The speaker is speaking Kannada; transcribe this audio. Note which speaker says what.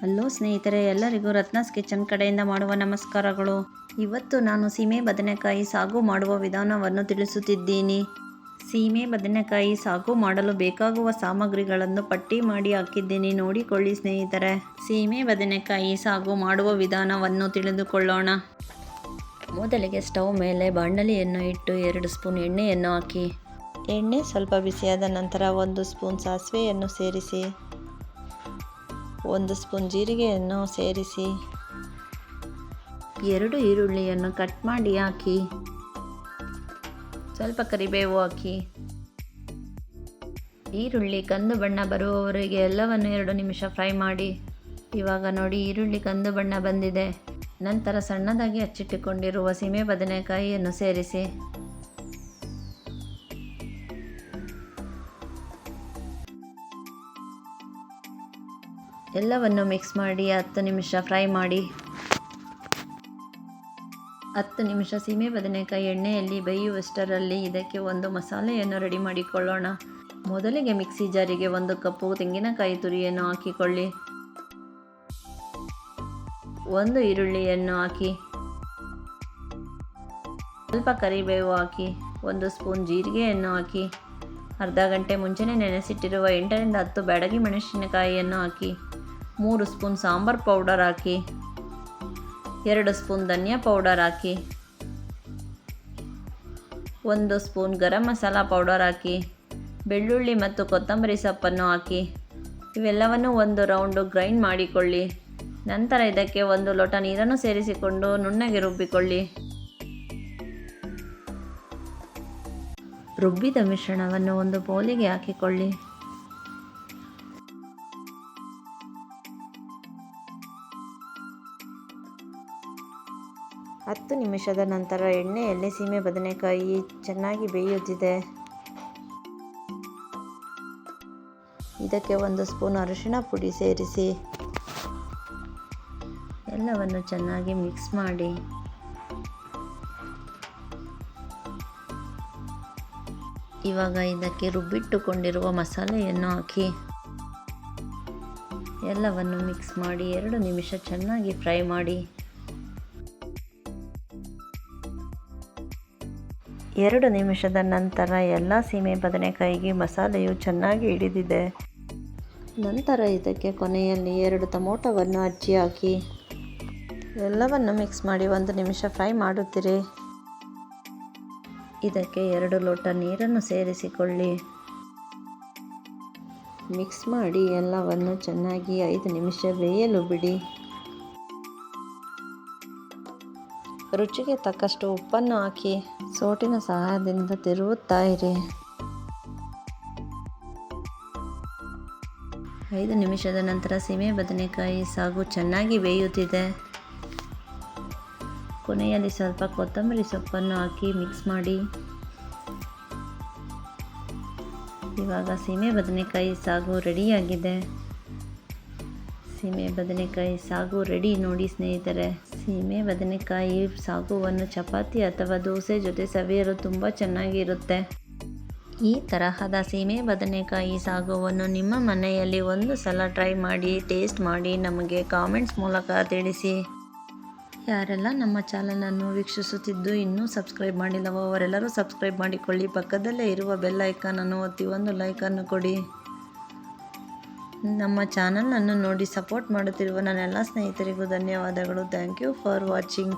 Speaker 1: ಹಲೋ ಸ್ನೇಹಿತರೆ, ಎಲ್ಲರಿಗೂ ರತ್ನಾಸ್ ಕಿಚನ್ ಕಡೆಯಿಂದ ಮಾಡುವ ನಮಸ್ಕಾರಗಳು. ಇವತ್ತು ನಾನು ಸೀಮೆ ಬದನೆಕಾಯಿ ಸಾಗು ಮಾಡುವ ವಿಧಾನವನ್ನು ತಿಳಿಸುತ್ತಿದ್ದೀನಿ. ಸೀಮೆ ಬದನೆಕಾಯಿ ಸಾಗು ಮಾಡಲು ಬೇಕಾಗುವ ಸಾಮಗ್ರಿಗಳನ್ನು ಪಟ್ಟಿ ಮಾಡಿ ಹಾಕಿದ್ದೀನಿ. ನೋಡಿಕೊಳ್ಳಿ ಸ್ನೇಹಿತರೆ, ಸೀಮೆ ಬದನೆಕಾಯಿ ಸಾಗು ಮಾಡುವ ವಿಧಾನವನ್ನು ತಿಳಿದುಕೊಳ್ಳೋಣ. ಮೊದಲಿಗೆ ಸ್ಟವ್ ಮೇಲೆ ಬಾಣಲಿಯನ್ನು ಇಟ್ಟು ಎರಡು ಸ್ಪೂನ್ ಎಣ್ಣೆಯನ್ನು ಹಾಕಿ. ಎಣ್ಣೆ ಸ್ವಲ್ಪ ಬಿಸಿಯಾದ ನಂತರ ಒಂದು ಸ್ಪೂನ್ ಸಾಸಿವೆಯನ್ನು ಸೇರಿಸಿ. ಒಂದು ಸ್ಪೂನ್ ಜೀರಿಗೆಯನ್ನು ಸೇರಿಸಿ. ಎರಡು ಈರುಳ್ಳಿಯನ್ನು ಕಟ್ ಮಾಡಿ ಹಾಕಿ. ಸ್ವಲ್ಪ ಕರಿಬೇವು ಹಾಕಿ. ಈರುಳ್ಳಿ ಕಂದು ಬಣ್ಣ ಬರುವವರೆಗೆ ಎಲ್ಲವನ್ನು ಎರಡು ನಿಮಿಷ ಫ್ರೈ ಮಾಡಿ. ಇವಾಗ ನೋಡಿ ಈರುಳ್ಳಿ ಕಂದು ಬಣ್ಣ ಬಂದಿದೆ. ನಂತರ ಸಣ್ಣದಾಗಿ ಹಚ್ಚಿಟ್ಟುಕೊಂಡಿರುವ ಸೀಮೆ ಬದನೆಕಾಯಿಯನ್ನು ಸೇರಿಸಿ. ಎಲ್ಲವನ್ನು ಮಿಕ್ಸ್ ಮಾಡಿ ಹತ್ತು ನಿಮಿಷ ಫ್ರೈ ಮಾಡಿ. ಹತ್ತು ನಿಮಿಷ ಸೀಮೆ ಬದನೆಕಾಯಿ ಎಣ್ಣೆಯಲ್ಲಿ ಬೇಯುವಷ್ಟರಲ್ಲಿ ಇದಕ್ಕೆ ಒಂದು ಮಸಾಲೆಯನ್ನು ರೆಡಿ ಮಾಡಿಕೊಳ್ಳೋಣ. ಮೊದಲಿಗೆ ಮಿಕ್ಸಿ ಜಾರಿಗೆ ಒಂದು ಕಪ್ಪು ತೆಂಗಿನಕಾಯಿ ತುರಿಯನ್ನು ಹಾಕಿಕೊಳ್ಳಿ. ಒಂದು ಈರುಳ್ಳಿಯನ್ನು ಹಾಕಿ. ಸ್ವಲ್ಪ ಕರಿಬೇವು ಹಾಕಿ, ಒಂದು ಸ್ಪೂನ್ ಜೀರಿಗೆಯನ್ನು ಹಾಕಿ. ಅರ್ಧ ಗಂಟೆ ಮುಂಚೆನೇ ನೆನೆಸಿಟ್ಟಿರುವ ಎಂಟರಿಂದ ಹತ್ತು ಬ್ಯಾಡಗಿ ಮೆಣಸಿನಕಾಯಿಯನ್ನು ಹಾಕಿ. ಮೂರು ಸ್ಪೂನ್ ಸಾಂಬಾರು ಪೌಡರ್ ಹಾಕಿ, ಎರಡು ಸ್ಪೂನ್ ಧನಿಯಾ ಪೌಡರ್ ಹಾಕಿ, ಒಂದು ಸ್ಪೂನ್ ಗರಂ ಮಸಾಲ ಪೌಡರ್ ಹಾಕಿ, ಬೆಳ್ಳುಳ್ಳಿ ಮತ್ತು ಕೊತ್ತಂಬರಿ ಸೊಪ್ಪನ್ನು ಹಾಕಿ, ಇವೆಲ್ಲವನ್ನು ಒಂದು ರೌಂಡು ಗ್ರೈಂಡ್ ಮಾಡಿಕೊಳ್ಳಿ. ನಂತರ ಇದಕ್ಕೆ ಒಂದು ಲೋಟ ನೀರನ್ನು ಸೇರಿಸಿಕೊಂಡು ನುಣ್ಣಗೆ ರುಬ್ಬಿಕೊಳ್ಳಿ. ರುಬ್ಬಿದ ಮಿಶ್ರಣವನ್ನು ಒಂದು ಬೌಲಿಗೆ ಹಾಕಿಕೊಳ್ಳಿ. ಹತ್ತು ನಿಮಿಷದ ನಂತರ ಎಣ್ಣೆಯಲ್ಲಿ ಸೀಮೆ ಬದನೆಕಾಯಿ ಚೆನ್ನಾಗಿ ಬೇಯುತ್ತಿದೆ. ಇದಕ್ಕೆ ಒಂದು ಸ್ಪೂನ್ ಅರಿಶಿಣ ಪುಡಿ ಸೇರಿಸಿ. ಎಲ್ಲವನ್ನು ಚೆನ್ನಾಗಿ ಮಿಕ್ಸ್ ಮಾಡಿ. ಇವಾಗ ಇದಕ್ಕೆ ರುಬ್ಬಿಟ್ಟುಕೊಂಡಿರುವ ಮಸಾಲೆಯನ್ನು ಹಾಕಿ. ಎಲ್ಲವನ್ನು ಮಿಕ್ಸ್ ಮಾಡಿ ಎರಡು ನಿಮಿಷ ಚೆನ್ನಾಗಿ ಫ್ರೈ ಮಾಡಿ. ಎರಡು ನಿಮಿಷದ ನಂತರ ಎಲ್ಲ ಸೀಮೆ ಬದನೆಕಾಯಿಗೆ ಮಸಾಲೆಯು ಚೆನ್ನಾಗಿ ಹಿಡಿದಿದೆ. ನಂತರ ಇದಕ್ಕೆ ಕೊನೆಯಲ್ಲಿ ಎರಡು ಟೊಮೊಟೊವನ್ನು ಅಜ್ಜಿ ಹಾಕಿ. ಎಲ್ಲವನ್ನು ಮಿಕ್ಸ್ ಮಾಡಿ ಒಂದು ನಿಮಿಷ ಫ್ರೈ ಮಾಡುತ್ತೀರಿ. ಇದಕ್ಕೆ ಎರಡು ಲೋಟ ನೀರನ್ನು ಸೇರಿಸಿಕೊಳ್ಳಿ. ಮಿಕ್ಸ್ ಮಾಡಿ ಎಲ್ಲವನ್ನು ಚೆನ್ನಾಗಿ ಐದು ನಿಮಿಷ ಬೇಯಲು ಬಿಡಿ. ರುಚಿಗೆ ತಕ್ಕಷ್ಟು ಉಪ್ಪನ್ನು ಹಾಕಿ ಸೋಟಿನ ಸಹಾಯದಿಂದ ತಿರುವುತ್ತಾ ಇರಿ. ಐದು ನಿಮಿಷದ ನಂತರ ಸೀಮೆ ಬದನೆಕಾಯಿ ಸಾಗು ಚೆನ್ನಾಗಿ ಬೇಯುತ್ತಿದೆ. ಕೊನೆಯಲ್ಲಿ ಸ್ವಲ್ಪ ಕೊತ್ತಂಬರಿ ಸೊಪ್ಪನ್ನು ಹಾಕಿ ಮಿಕ್ಸ್ ಮಾಡಿ. ಇವಾಗ ಸೀಮೆ ಬದನೆಕಾಯಿ ಸಾಗು ರೆಡಿಯಾಗಿದೆ. ಸೀಮೆ ಬದನೆಕಾಯಿ ಸಾಗು ರೆಡಿ ನೋಡಿ ಸ್ನೇಹಿತರೆ. ಸೀಮೆ, ಬದನೆಕಾಯಿ, ಸಾಗುವನ್ನು, ಚಪಾತಿ ಅಥವಾ ದೋಸೆ ಜೊತೆ ಸವಿಯಲು ತುಂಬ ಚೆನ್ನಾಗಿರುತ್ತೆ. ಈ ತರಹದ ಸೀಮೆ, ಬದನೆಕಾಯಿ, ಸಾಗುವನ್ನು ನಿಮ್ಮ ಮನೆಯಲ್ಲಿ ಒಂದು ಸಲ ಟ್ರೈ ಮಾಡಿ, ಟೇಸ್ಟ್ ಮಾಡಿ ನಮಗೆ ಕಾಮೆಂಟ್ಸ್ ಮೂಲಕ ತಿಳಿಸಿ. ಯಾರೆಲ್ಲ ನಮ್ಮ ಚಾನಲನ್ನು ವೀಕ್ಷಿಸುತ್ತಿದ್ದು ಇನ್ನೂ ಸಬ್ಸ್ಕ್ರೈಬ್ ಮಾಡಿಲ್ಲವೋ ಅವರೆಲ್ಲರೂ ಸಬ್ಸ್ಕ್ರೈಬ್ ಮಾಡಿಕೊಳ್ಳಿ. ಪಕ್ಕದಲ್ಲೇ ಇರುವ ಬೆಲ್ ಐಕಾನನ್ನು ಒತ್ತಿ ಒಂದು ಲೈಕನ್ನು ಕೊಡಿ. ನಮ್ಮ ಚಾನಲನ್ನು ನೋಡಿ ಸಪೋರ್ಟ್ ಮಾಡುತ್ತಿರುವ ನನ್ನೆಲ್ಲ ಸ್ನೇಹಿತರಿಗೂ ಧನ್ಯವಾದಗಳು. Thank you for watching